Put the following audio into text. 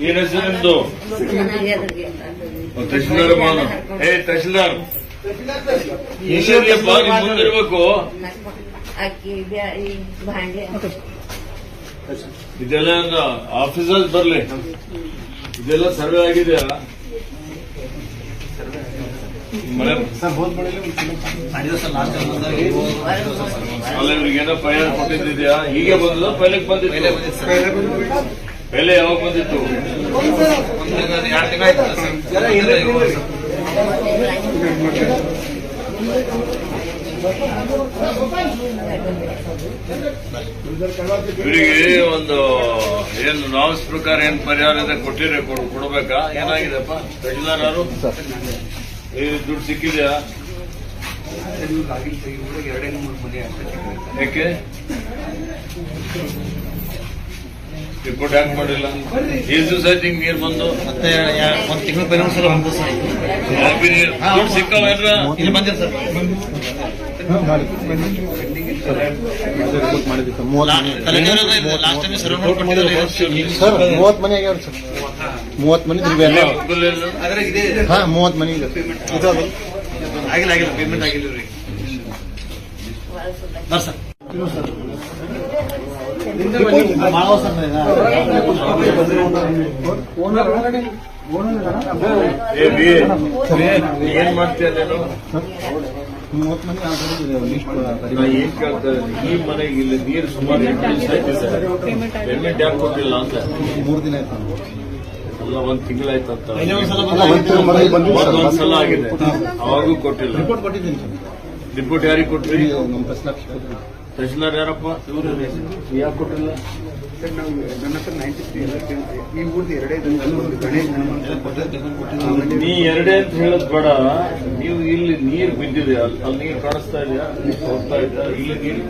ಏನ್ ಹೆಸರು ನಿಮ್ದು. ತಹಶೀಲ್ದಾರ್ ಏ, ತಹಶೀಲ್ದಾರ್. ಹೆಸರಿಯಪ್ಪ ನಿಮ್ ಮುಂದಿರ್ಬೇಕು ಇದೆಲ್ಲ ಆಫೀಸಲ್ಲಿ ಬರ್ಲಿ. ಇದೆಲ್ಲ ಸರ್ವೆ ಆಗಿದೆಯಾ ಅಲ್ಲ ಇವ್ರಿಗೆ ಏನೋ ಕೊಟ್ಟಿದ್ದಿದ್ಯಾ? ಹೀಗೆ ಬಂದದ ಪೈಲಕ್ ಬಂದಿತ್ತು. ಪೈಲೆ ಯಾವಾಗ ಬಂದಿತ್ತು? ಇವರಿಗೆ ಒಂದು ಏನು ನಾವ್ಸ್ ಪ್ರಕಾರ ಏನ್ ಪರಿಹಾರ ಇದೆ ಕೊಟ್ಟಿರಿ ಕೊಡ್- ಕೊಡ್ಬೇಕಾ? ಏನಾಗಿದೆಪ್ಪ? ತಹಶೀಲ್ದಾರ್ ಯಾರು ಈ ದುಡ್ಡು ಸಿಕ್ಕಿದ್ಯಾ? ಯಾಕೆ? ರಿಪೋರ್ಟ್ ಯಾಕೆ ಮಾಡಿಲ್ಲ? ಎಷ್ಟು ಸರ್ ಹಿಂಗ್ ನೀರ್ ಬಂದು? ಮತ್ತೆ ಒಂದು ತಿಂಗಳು ಪೈನ ಸಲ ಬಂದು ಸರ್. ದುಡ್ಡು ಸಿಕ್ಕಲ್ಲ ಇಲ್ಲಿ ಬಂದಿಲ್ಲ ಸರ್. ಲಾಸ್ಟ್ ಟೈಮ್ ಸರ್ವೆ ಮಾಡಿಕೊಂಡಿದ್ದೀವಿ ಸರ್ ಮೂವತ್ ಮನೆ ಆಗ್ಯಾವ ಸರ್. ಮೂವತ್ ಮನೆ ಏನು? ಹಾ ಮೂವತ್ ಮನೆ ಇದೆ. ಆಗಿಲ್ಲ ಆಗಿಲ್ಲ ಪೇಮೆಂಟ್ ಆಗಿಲ್ಲ ರೀ ಸರ್. ಏನ್ ಮಾಡ್ತೀಯ ನೀನು ಮೂವತ್ ಮನೆ ಆಲ್ರೆಡಿ ಇದೆ ಲಿಸ್ಟ್ ನಾ ಏನ್ ಕೇಳ್ತಾ ಇದ್ದೀನಿ, ಈ ಮನೆಗೆ ಇಲ್ಲಿ ನೀರು ಸುಮಾರು ಎಂಟು ದಿವಸ ಆಯ್ತಿದೆ ಪೇಮೆಂಟ್ ಯಾಕೆ ಕೊಟ್ಟಿಲ್ಲ ಅಂತ. ಮೂರು ದಿನ ಆಯ್ತು ಒಂದ್ ತಿಂಗಳಾಯ್ತು ಅಂತ ಒಂದ್ ಸಲ ಅಲ್ಲ, ಒಂದ್ ತಿಂಗ್ಳು ಮನೆಗೆ ಬಂದಿಲ್ಲ ಸರ್. ಒಂದ್ ಸಲ ಆಗಿದೆ. ಅವಾಗೂ ಕೊಟ್ಟಿಲ್ಲ. ರಿಪೋರ್ಟ್ ಕೊಟ್ಟಿದ್ದೀನಿ ರಿಪೋರ್ಟ್ ಯಾರಿಗೆ ಕೊಟ್ಟಿರಿ ನಮ್ಮ. ತಹಶೀಲ್ದಾರ್ ಯಾರಪ್ಪ? ಯಾಕೆ ಕೊಟ್ಟಿಲ್ಲ? ಸರ್ ನಾವು ನನ್ನ ಹತ್ರ ನೈಂಟಿ ತ್ರೀ ಈ ಊರ್ದು ಎರಡೇ ಗಣೇಶ ನೀ ಎರಡೇ ಅಂತ ಹೇಳದ್ ಬೇಡ. ನೀವು ಇಲ್ಲಿ ನೀರು ಬಿದ್ದಿದೆ. ಅಲ್ಲಿ ನೀರ್ ಕಾಣಿಸ್ತಾ ಇದೆಯಾ? ಹೋಗ್ತಾ ಇದೆಯಾ? ಇಲ್ಲಿ ನೀರು